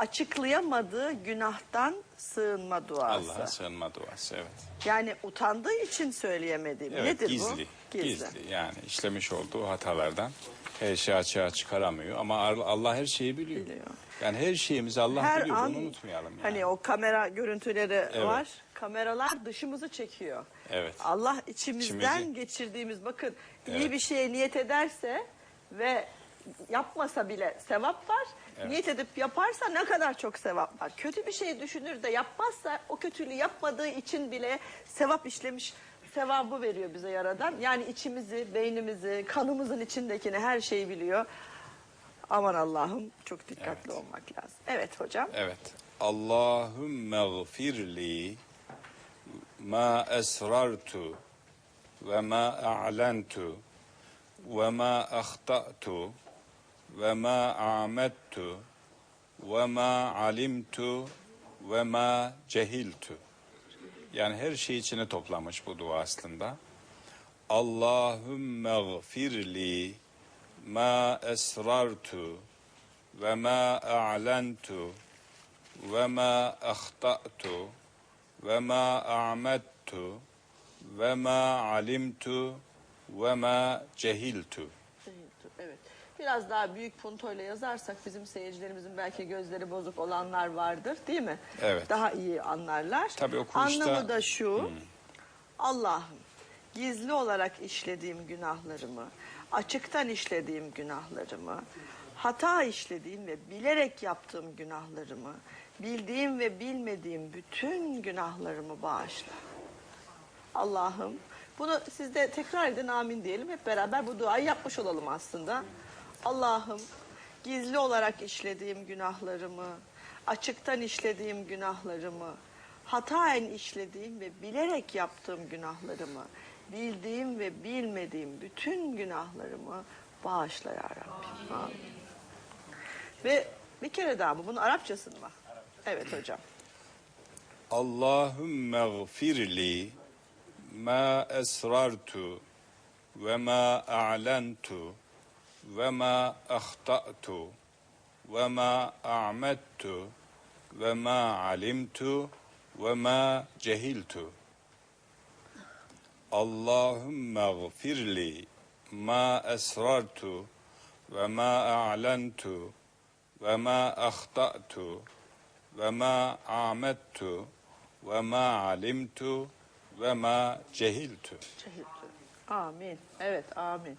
açıklayamadığı günahtan sığınma duası. Allah'a sığınma duası evet. Yani utandığı için söyleyemediğim. Evet Nedir gizli, bu? gizli. Yani işlemiş olduğu hatalardan her şeyi açığa çıkaramıyor. Ama Allah her şeyi biliyor. Biliyor. Yani her şeyimizi Allah Her biliyor. an Bunu unutmayalım. Yani. hani o kamera görüntüleri Evet. var. Kameralar dışımızı çekiyor. Evet. Allah içimizden İçimizi- geçirdiğimiz bakın iyi Evet. bir şeye niyet ederse ve yapmasa bile sevap var. Niyet edip yaparsa ne kadar çok sevap var. Kötü bir şey düşünür de yapmazsa o kötülüğü yapmadığı için bile sevap işlemiş sevabı veriyor bize yaradan. Yani içimizi, beynimizi, kanımızın içindekini her şeyi biliyor. Aman Allah'ım çok dikkatli olmak lazım. Evet hocam. Evet. Allahümme gfirli ma esrartu ve ma a'lentu ve ma ahtatu ve ma amettu ve ma alimtu ve ma cehiltu. Yani her şey içine toplamış bu dua aslında. Allahümme gfirli ma esrartu ve ma a'lentu ve ma ahtatu ve ma a'mettu ve ma alimtu ve ma cehiltu. Evet. Biraz daha büyük puntoyla yazarsak bizim seyircilerimizin belki gözleri bozuk olanlar vardır değil mi? Evet. Daha iyi anlarlar. Tabii okuyuşta- Anlamı da şu. Allah'ım gizli olarak işlediğim günahlarımı, açıktan işlediğim günahlarımı, hata işlediğim ve bilerek yaptığım günahlarımı, bildiğim ve bilmediğim bütün günahlarımı bağışla. Allah'ım bunu siz de tekrar edin amin diyelim. Hep beraber bu duayı yapmış olalım aslında. Allah'ım gizli olarak işlediğim günahlarımı, açıktan işlediğim günahlarımı, hataen işlediğim ve bilerek yaptığım günahlarımı, bildiğim ve bilmediğim bütün günahlarımı bağışla ya Rabbi. Amin. Ve bir kere daha mı? Bunun Arapçası mı? Evet hocam. Allahümme gfirli ma esrartu ve ma a'lentu ve ma ahtatu ve ma a'mettu ve ma alimtu ve ma cehiltu. Allahümme gfirli ma esrartu ve ma a'lentu ve ma ahtatu ve ma amettu ve ma alimtu ve ma cehiltu. Cehiltü. Amin. Evet amin.